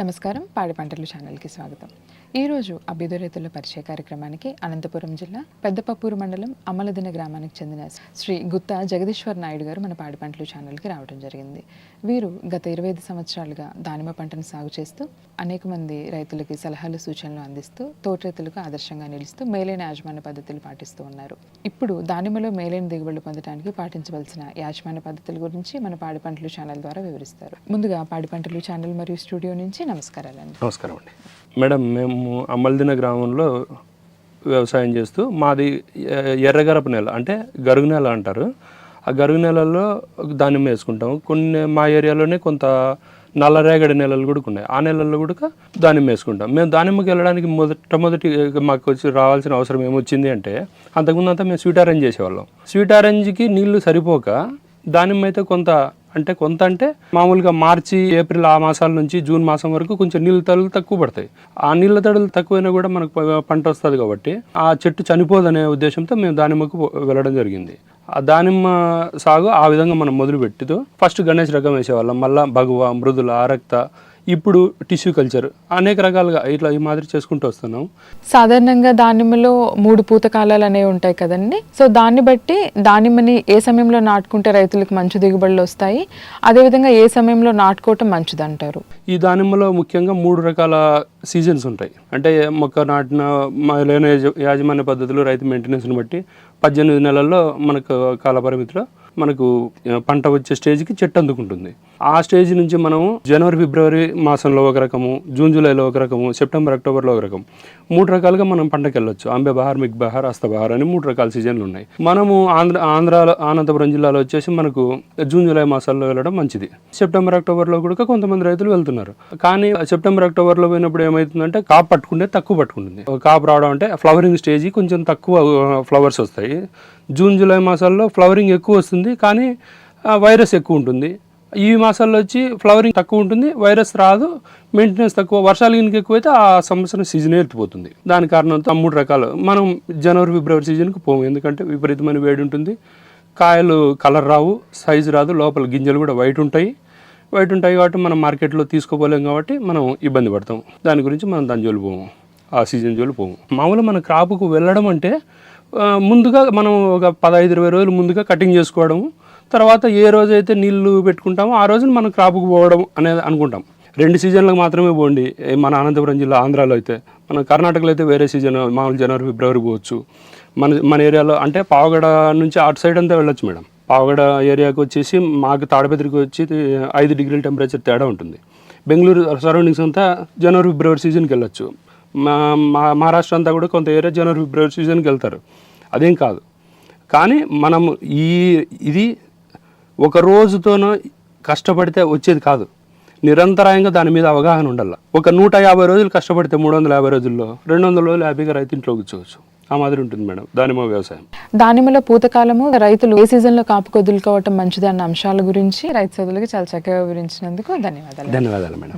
నమస్కారం. పాడి పంటలు ఛానల్కి స్వాగతం. ఈరోజు అభ్యుదయ రైతుల పరిచయ కార్యక్రమానికి అనంతపురం జిల్లా పెద్దపప్పూరు మండలం అమలదిన గ్రామానికి చెందిన శ్రీ గుత్తా జగదీశ్వర్ నాయుడు గారు మన పాడి పంటలు ఛానల్కి రావడం జరిగింది. వీరు గత ఇరవై ఐదు సంవత్సరాలుగా దానిమ్మ పంటను సాగు చేస్తూ అనేక మంది రైతులకి సలహాలు సూచనలు అందిస్తూ తోట రైతులకు ఆదర్శంగా నిలుస్తూ మేలైన యాజమాన్య పద్ధతులు పాటిస్తూ ఉన్నారు. ఇప్పుడు దానిమ్మలో మేలైన దిగుబడులు పొందడానికి పాటించవలసిన యాజమాన్య పద్ధతుల గురించి మన పాడి పంటలు ఛానల్ ద్వారా వివరిస్తారు. ముందుగా పాడి పంటలు ఛానల్ మరియు స్టూడియో నుంచి నమస్కారాలండి నమస్కారం అండి. మేడం మేము అమ్మల్దిన గ్రామంలో వ్యవసాయం చేస్తూ మాది ఎ- ఎర్రగరప నెల అంటే గరుగు నెల అంటారు. ఆ గరుగు నెలల్లో దానిమ్మ వేసుకుంటాము. కొన్ని మా ఏరియాలోనే కొంత నల్లరేగడి నెలలు కూడా ఉన్నాయి. ఆ నెలల్లో కూడా దానిమ్మ వేసుకుంటాం. మేము దానిమ్మకి వెళ్ళడానికి మొదటమొదటి మాకు వచ్చి రావాల్సిన అవసరం ఏమొచ్చింది అంటే అంతకుముందు అంతా మేము స్వీట్ అరేంజ్ చేసేవాళ్ళం. స్వీట్ అరేంజ్కి నీళ్ళు సరిపోక దానిమ్మ అయితే కొంత అంటే కొంత అంటే మామూలుగా మార్చి ఏప్రిల్ ఆ మాసాల నుంచి జూన్ మాసం వరకు కొంచెం నీళ్ళ తడులు తక్కువ పడతాయి. ఆ నీళ్ళ తడులు తక్కువైనా కూడా మనకు పంట వస్తుంది కాబట్టి ఆ చెట్టు చనిపోదనే ఉద్దేశంతో మేము దానిమ్మకు వెళ్ళడం జరిగింది. ఆ దానిమ్మ సాగు ఆ విధంగా మనం మొదలు పెట్టితో ఫస్ట్ గణేష్ రకం వేసేవాళ్ళం. మళ్ళీ భగవ మృదుల ఆరక్త ఇప్పుడు టిష్యూ కల్చర్. అనేక రకాలుగా ఇట్లా ఈ మాదిరి చేసుకుంటూ వస్తున్నాం. సాధారణంగా దానిమ్మలో మూడు పూత కాలాలు అనేవి ఉంటాయి కదండి. సో దాన్ని బట్టి దానిమ్మని ఏ సమయంలో నాటుకుంటే రైతులకు మంచి దిగుబడులు వస్తాయి. అదేవిధంగా ఏ సమయంలో నాటుకోవటం మంచిది అంటారు ఈ దానిమ్మలో ముఖ్యంగా మూడు రకాల సీజన్స్ ఉంటాయి. అంటే మొక్క నాటిన లేని యాజమాన్య పద్ధతులు రైతు మెయింటెనెన్స్ని బట్టి పద్దెనిమిది నెలల్లో మనకు కాలపరిమితిలో మనకు పంట వచ్చే స్టేజ్కి చెట్టు అందుకుంటుంది. ఆ స్టేజ్ నుంచి మనము జనవరి ఫిబ్రవరి మాసంలో ఒక రకము జూన్ జూలైలో ఒక రకము సెప్టెంబర్ అక్టోబర్లో ఒక రకం మూడు రకాలుగా మనం పంటకి వెళ్ళొచ్చు. అంబే బహార్ మిగ్ బహార్ అస్త బహార్ అని మూడు రకాల సీజన్లు ఉన్నాయి. మనము ఆంధ్ర ఆంధ్రాలో అనంతపురం జిల్లాలో వచ్చేసి మనకు జూన్ జూలై మాసాల్లో వెళ్ళడం మంచిది. సెప్టెంబర్ అక్టోబర్లో కూడా కొంతమంది రైతులు వెళ్తున్నారు. కానీ సెప్టెంబర్ అక్టోబర్లో పోయినప్పుడు ఏమవుతుందంటే కాపు పట్టుకుంటే తక్కువ పట్టుకుంటుంది. ఒక కాపు రావడం అంటే ఫ్లవరింగ్ స్టేజ్ కొంచెం తక్కువ ఫ్లవర్స్ వస్తాయి. జూన్ జూలై మాసాల్లో ఫ్లవరింగ్ ఎక్కువ వస్తుంది కానీ వైరస్ ఎక్కువ ఉంటుంది. ఈ మాసాల్లో వచ్చి ఫ్లవరింగ్ తక్కువ ఉంటుంది వైరస్ రాదు మెయింటెనెన్స్ తక్కువ వర్షాలు కనుక ఎక్కువైతే ఆ సంవత్సరం సీజన్ ఎత్తిపోతుంది. దాని కారణంతో మూడు రకాలు. మనం జనవరి ఫిబ్రవరి సీజన్కి పోము ఎందుకంటే విపరీతమైన వేడి ఉంటుంది. కాయలు కలర్ రావు సైజు రాదు లోపల గింజలు కూడా వైట్ ఉంటాయి. వైట్ ఉంటాయి కాబట్టి మనం మార్కెట్లో తీసుకోపోలేం కాబట్టి మనం ఇబ్బంది పడతాం. దాని గురించి మనం దాని జోలి పోము. ఆ సీజన్ జోలు పోము. మామూలుగా మన క్రాప్కు వెళ్ళడం అంటే ముందుగా మనం ఒక పదహైదు ఇరవై రోజులు ముందుగా కటింగ్ చేసుకోవడము తర్వాత ఏ రోజైతే నీళ్ళు పెట్టుకుంటామో ఆ రోజున మనం క్రాప్కు పోవడం అనేది అనుకుంటాం. రెండు సీజన్లకు మాత్రమే పోండి. మన అనంతపురం జిల్లా ఆంధ్రాలో అయితే మన కర్ణాటకలో అయితే వేరే సీజన్ మామూలు జనవరి ఫిబ్రవరి పోవచ్చు. మన మన ఏరియాలో అంటే పావగడ నుంచి అటు సైడ్ అంతా వెళ్ళొచ్చు మేడం. పావగడ ఏరియాకి వచ్చేసి మాకు తాడపత్రికి వచ్చి ఐదు డిగ్రీల టెంపరేచర్ తేడా ఉంటుంది. బెంగళూరు సరౌండింగ్స్ అంతా జనవరి ఫిబ్రవరి సీజన్కి వెళ్ళొచ్చు. మా మహారాష్ట్ర అంతా కూడా కొంత ఏరియా జనవరి ఫిబ్రవరి సీజన్కి వెళ్తారు. అదేం కాదు. కానీ మనం ఈ ఇది ఒక రోజుతోనో కష్టపడితే వచ్చేది కాదు. నిరంతరాయంగా దాని మీద అవగాహన ఉండాలి. ఒక నూట యాభై రోజులు కష్టపడితే మూడు వందల యాభై రోజుల్లో రెండు వందల రోజులు హ్యాపీగా రైతు ఇంట్లో కూర్చోవచ్చు. ఆ మాదిరి ఉంటుంది మేడం. దానిమ్మ వ్యవసాయం. దానిమ్మలో పూతకాలము రైతులు ఏ సీజన్లో కాపు కొదులుకోవటం మంచిది అన్న అంశాల గురించి రైతు సోదరులకి చాలా చక్కగా వివరించినందుకు ధన్యవాదాలు. ధన్యవాదాలు మేడం.